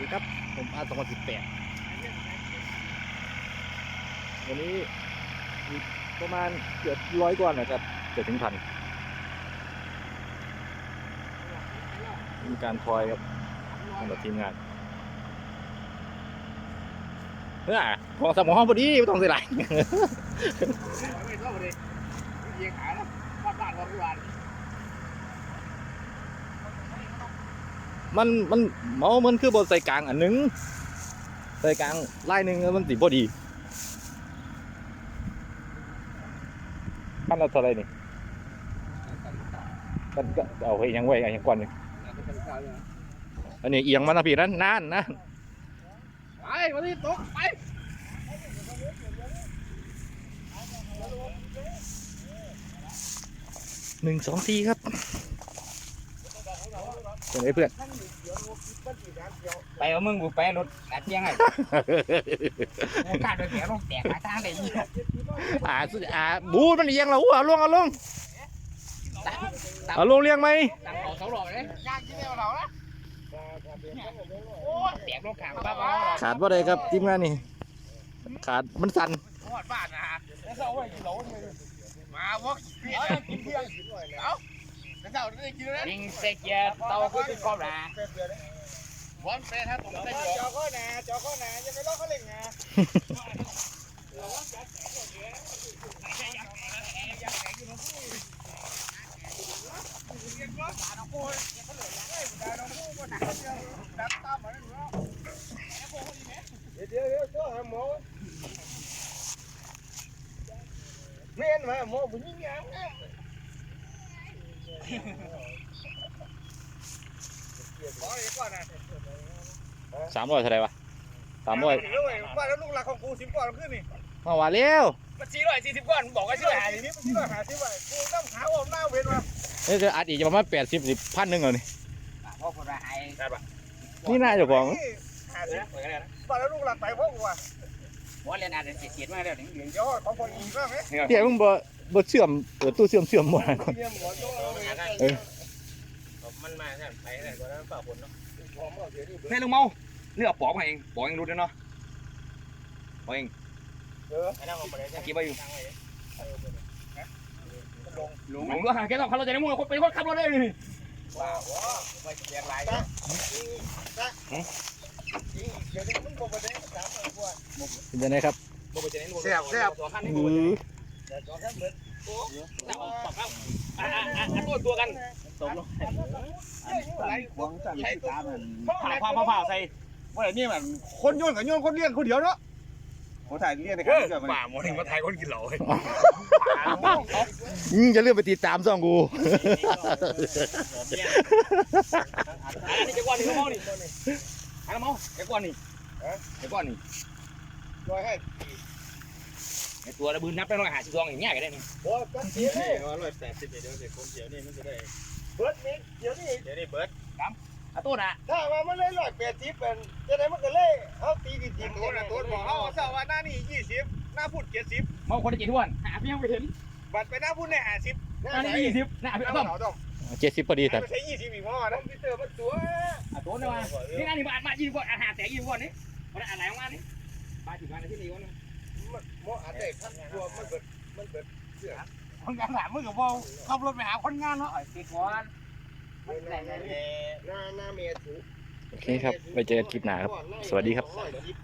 ดีครับ ผมอาร์ต2018วันนี้มีประมาณเกือบร้อยกว่านะครับเกือบถึงพันมีการทอยครับสำหรับทีมงานเฮ้ยของสมองพอดีไม่ต้องเสียหลายไม่เข้าเลยเยียงขาแล้ววาดบ้านวาดบ้าน มันมันเมามันคือบนใส่กลางอันหนึงใส่กลางไล่หนึ่งแล้วมันสิพอดีขั้นละเท่าไรนี่กันก็เอาไว้ยังไว้ยังก่อนนี่อันนี้เอียงมานะพี่นั่นนานนะไปวันนี้ตกไปหนึ่งสองทีครับ เป็นไงเพื่อน ไปเอามึงบุไปรถกัดยังไงโอกาสโดนแผลลงแตกหลายทางเลยยี่อ่าสุดอ่าบูดมันเอียงแล้วเอาลงเอาลงเอาลงเรียงไหมตังเขาเสาหล่อเลยยากที่แนวเราละโอ้แตกลงขางบ้าบ้าขาดว่าใดครับทีมงานนี่ ขาดมันสั่นหอดบ้านนะฮะแล้วเสาไว้กินเหล้ามาวอกเพี้ยนกินเพี้ยนเอ้า ยิงเสกเกียร์เตาก็ติดคอมละวันเป็นฮะตรงเส้นจอก็แน่จอก็แน่ยังไม่รอเขาเล่นไงเดี๋ยวเดี๋ยวก็หาหมอเมียนมาหมอผู้หญิงงามงามขออีกก่อนนะ สามร้อยเท่าไหรวะสามร้อยว่าแล้วลูกหลักของกูสิบก่อนขึ้นนี่มาว่าเร็วมันสี่ร้อยสี่สิบก่อนบอกว่าสี่ร้อยห้าสิบสี่ร้อยห้าสิบไปกูต้องหาอมหน้าเว้นมานี่จะอัดอีกจะประมาณแปดสิบสิบพันหนึ่งเลยนี่พ่อคนละไอ้ได้ปะนี่น่าจะของห้าสิบว่าแล้วลูกหลักไปพ่อกูอะ ว่าเรียนอาจจะเสียดมากแล้วถึงเดี๋ยวของคนอีกบ้างไหมเดี๋ยวมึงบ่บ่เชื่อมเปิดตู้เชื่อมเชื่อมหมดนะก่อนเยี่ยมหัวโตเลยเออมันมาเนี่ยไปไหนก็ได้เปล่าคนเนาะแม่ลุงเมาเลือกปอกมาเองปอกเองรุดเลยเนาะปอกเองเออไอ้นั่งลงไปเลยกี่ใบอยู่ลงลุงลุงก็หาแค่ต้องขับรถใจในมือคนเป็นคนขับรถได้เลยนี่ว้าวไปเรียกไรนะ เป็นยังไงครับเสียบเสียบอือเดี๋ยวจะเหมือนปอกครับอ่าอ่าตัวกันตกลงควงสั่งให้ตามมันผ่าผ่าผ่าผ่าใส่ว่าอะไรนี่มันคนโยนกับโยนคนเลี้ยงคนเดียวเนาะผมถ่ายเรียกในเอการอป่าหมดถึงมาไทยคนกินเหล้าอืมจะเลื่อนไปติดตามซ่องกูอันนี้จะก้อนนี่เมานี่ อันนั้นเมาจะก้อนนี่จะก้อนนี่ร้อยให้ไอตัวระบืนนับได้ร้อยห้าสิบสองอย่างเงี้ยก็ได้นี่โอ้ก็เสียนี่ร้อยแปดสิบเดี๋ยวเด็กคนเดียวนี่มันจะได้เบิร์ดนี่เดี๋ยวนี้เดี๋ยวนี้เบิร์ดอะตัวน่ะถ้าว่ามันเลยร้อยแปดสิบเป็นจะได้มันก็เลยเอาตีกี่ทีตัวนะตัวบอกเอาเสาว่าหน้านี่ยี่สิบหน้าพูดเจ็ดสิบเมาคนได้กี่ทวนหาพี่ยังไม่เห็นบัตรไปหน้าพูดเนี่ยห้าสิบอันนี้ยี่สิบหน้าต้องเราต้อง เจ็ดสิบพอดีแต่ไม่ใช่ยี่สิบอีกมั้งนะคอมพิวเตอร์มันตัวอะตัวนี่มานี่อันนี้มามายี่สิบก่อนอาหารแต่ยี่สิบก่อนนี่มันอันไหนของมันนี่มาถึงวันที่นี่วันนึงมออันเด็กพันตัวมันเกิดมันเกิดคนงานหลามมือกับวอลขับรถไปหาคนงานเนาะติดวันหน้าหน้าเมียถูโอเคครับ ไปเจอกันคลิปหน้าครับ สวัสดีครับร้อยสิบ